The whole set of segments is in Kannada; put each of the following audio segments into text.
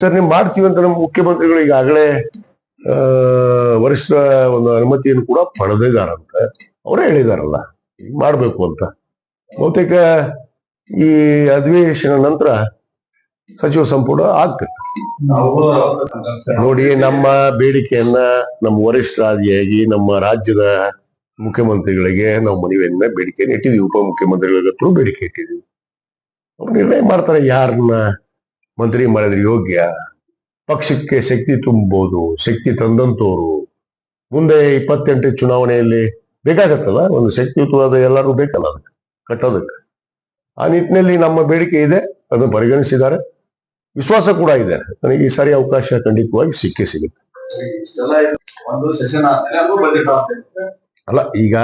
ಸರ್, ನೀವು ಮಾಡ್ತೀವಿ ಅಂತ ನಮ್ಮ ಮುಖ್ಯಮಂತ್ರಿಗಳು ಈಗಾಗಲೇ ವರಿಷ್ಠ ಒಂದು ಅನುಮತಿಯನ್ನು ಕೂಡ ಪಡೆದಿದ್ದಾರಂತ. ಅವರೇ ಹೇಳಿದಾರಲ್ಲ ಮಾಡ್ಬೇಕು ಅಂತ. ಬಹುತೇಕ ಈ ಅಧಿವೇಶನ ನಂತರ ಸಚಿವ ಸಂಪುಟ ಆಗ್ತದೆ. ನೋಡಿ, ನಮ್ಮ ಬೇಡಿಕೆಯನ್ನ ನಮ್ಮ ವರಿಷ್ಠರಾದಿಯಾಗಿ ನಮ್ಮ ರಾಜ್ಯದ ಮುಖ್ಯಮಂತ್ರಿಗಳಿಗೆ ನಾವು ಮನವಿಯನ್ನ ಬೇಡಿಕೆಯನ್ನು ಇಟ್ಟಿದ್ದೀವಿ. ಉಪಮುಖ್ಯಮಂತ್ರಿಗಳ ಬೇಡಿಕೆ ಇಟ್ಟಿದ್ದೀವಿ. ಅವ್ರು ನಿರ್ಣಯ ಮಾಡ್ತಾರೆ ಯಾರನ್ನ ಮಂತ್ರಿ ಮಾಡಿದ್ರೆ ಯೋಗ್ಯ. ಪಕ್ಷಕ್ಕೆ ಶಕ್ತಿ ತುಂಬಬಹುದು ಶಕ್ತಿ ತಂದಂತವ್ರು ಮುಂದೆ ಇಪ್ಪತ್ತೆಂಟು ಚುನಾವಣೆಯಲ್ಲಿ ಬೇಕಾಗತ್ತಲ್ಲ? ಒಂದು ಶಕ್ತಿಯುತವಾದ ಎಲ್ಲರೂ ಬೇಕಲ್ಲ ಅದಕ್ಕೆ ಕಟ್ಟೋದಕ್ಕೆ. ಆ ನಿಟ್ಟಿನಲ್ಲಿ ನಮ್ಮ ಬೇಡಿಕೆ ಇದೆ ಅದನ್ನು ಪರಿಗಣಿಸಿದ್ದಾರೆ. ವಿಶ್ವಾಸ ಕೂಡ ಇದೆ ನನಗೆ ಈ ಸಾರಿ ಅವಕಾಶ ಖಂಡಿತವಾಗಿ ಸಿಕ್ಕೇ ಸಿಗುತ್ತೆ. ಅಲ್ಲ ಈಗ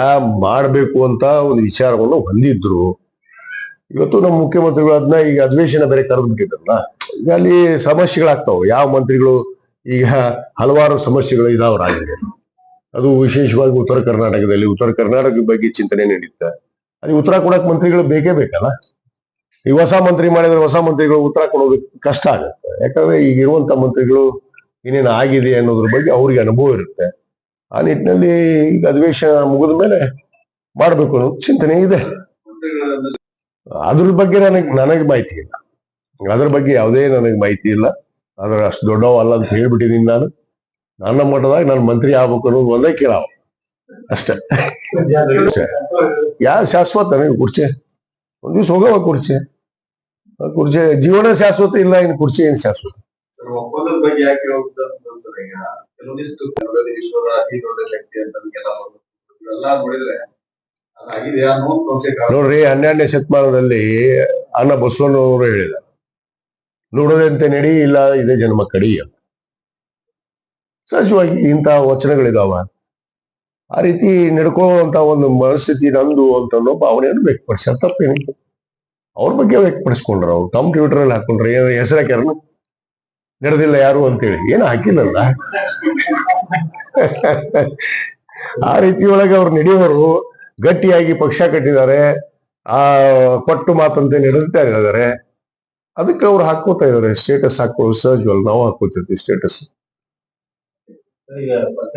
ಮಾಡಬೇಕು ಅಂತ ಒಂದು ವಿಚಾರವನ್ನು ಹೊಂದಿದ್ರು. ಇವತ್ತು ನಮ್ಮ ಮುಖ್ಯಮಂತ್ರಿಗಳು ಅದನ್ನ ಈಗ ಅಧಿವೇಶನ ಬೇರೆ ಕರೆದು ಬಿಟ್ಟಿದ್ರಲ್ಲ ಈಗ ಅಲ್ಲಿ ಸಮಸ್ಯೆಗಳಾಗ್ತಾವ. ಯಾವ ಮಂತ್ರಿಗಳು? ಈಗ ಹಲವಾರು ಸಮಸ್ಯೆಗಳು ಇದಾವ ರಾಜ್ಯದಲ್ಲಿ. ಅದು ವಿಶೇಷವಾಗಿ ಉತ್ತರ ಕರ್ನಾಟಕದಲ್ಲಿ. ಉತ್ತರ ಕರ್ನಾಟಕದ ಬಗ್ಗೆ ಚಿಂತನೆ ನಡೀತಾ. ಅಲ್ಲಿ ಉತ್ತರ ಕೊಡಕ್ ಮಂತ್ರಿಗಳು ಬೇಕೇ ಬೇಕಲ್ಲ? ಈ ಹೊಸ ಮಂತ್ರಿ ಮಾಡಿದ್ರೆ ಹೊಸ ಮಂತ್ರಿಗಳು ಉತ್ತರ ಕೊಡೋದಕ್ಕೆ ಕಷ್ಟ ಆಗುತ್ತೆ. ಯಾಕಂದ್ರೆ ಈಗ ಇರುವಂತ ಮಂತ್ರಿಗಳು ಏನೇನು ಆಗಿದೆ ಅನ್ನೋದ್ರ ಬಗ್ಗೆ ಅವ್ರಿಗೆ ಅನುಭವ ಇರುತ್ತೆ. ಆ ನಿಟ್ಟಿನಲ್ಲಿ ಈಗ ಅಧಿವೇಶನ ಮುಗಿದ ಮೇಲೆ ಮಾಡಬೇಕು ಅನ್ನೋ ಚಿಂತನೆ ಇದೆ. ಅದ್ರ ಬಗ್ಗೆ ನನಗೆ ನನಗೆ ಮಾಹಿತಿ ಇಲ್ಲ. ಅದ್ರ ಬಗ್ಗೆ ಯಾವುದೇ ನನಗೆ ಮಾಹಿತಿ ಇಲ್ಲ. ಅದ್ರ ಅಷ್ಟು ದೊಡ್ಡವ ಅಲ್ಲ ಅಂತ ಹೇಳ್ಬಿಟ್ಟಿದ್ದೀನಿ ನಾನು. ನನ್ನ ಮಟ್ಟದಾಗ ನಾನು ಮಂತ್ರಿ ಆಗ್ಬೇಕು ಅನ್ನೋದು ಒಂದೇ ಕೇಳಾವ. ಅಷ್ಟೇ. ಯಾ ಶಾಶ್ವತ ನನಗೆ ಕುರ್ಚಿ? ಒಂದ್ ದಿವ್ಸ ಹೋಗವ ಕುರ್ಚಿ. ಕುರ್ಚೆ, ಜೀವನ ಶಾಶ್ವತ ಇಲ್ಲ ಇನ್ ಕುರ್ಚಿ ಏನ್ ಶಾಶ್ವತ? ಒಪ್ಪಂದದ ಬಗ್ಗೆ ಯಾಕೆ ಶಕ್ತಿ ಅಂತ ನೋಡ್ರಿ ಹನ್ನೆರಡನೇ ಶತಮಾನದಲ್ಲಿ ಅಣ್ಣ ಬಸವಣ್ಣವರು ಹೇಳಿದ, ನೋಡದಂತೆ ನಡಿ, ಇಲ್ಲ, ಇದೇ ಜನ್ಮ ಕಡಿ ಸಹಜವಾಗಿ ಇಂತಹ ವಚನಗಳಿದಾವ. ಆ ರೀತಿ ನಡ್ಕೊಳ್ಳುವಂತ ಒಂದು ಮನಸ್ಥಿತಿ ನಂದು ಅಂತ ಅನ್ನೋ ಭಾವನೆಯನ್ನು ವ್ಯಕ್ತಪಡಿಸ್ಯಾರ. ತಪ್ಪೇನಿಲ್ಲ. ಅವ್ರ ಬಗ್ಗೆ ವ್ಯಕ್ತಪಡಿಸ್ಕೊಂಡ್ರ ಅವ್ರು. ತಮ್ಮ ಟ್ವಿಟರ್ ಅಲ್ಲಿ ಹಾಕೊಂಡ್ರೆ ಏನು ಹೆಸರು ನಡೆದಿಲ್ಲ ಯಾರು ಅಂತೇಳಿ. ಏನು ಹಾಕಿಲ್ಲಲ್ಲ? ಆ ರೀತಿ ಒಳಗೆ ಅವ್ರು ನಡೆಯೋರು. ಗಟ್ಟಿಯಾಗಿ ಪಕ್ಷ ಕಟ್ಟಿದ್ದಾರೆ, ಆ ಕೊಟ್ಟು ಮಾತಂತೆ ನಡೆದುತ್ತಾ ಇದ್ದಾರೆ. ಅದಕ್ಕೆ ಅವ್ರು ಹಾಕೋತಾ ಇದಾರೆ ಸ್ಟೇಟಸ್ ಹಾಕೋ ಸಹಜವಲ್ಲ ನಾವು ಹಾಕೋತಿರ್ತೀವಿ ಸ್ಟೇಟಸ್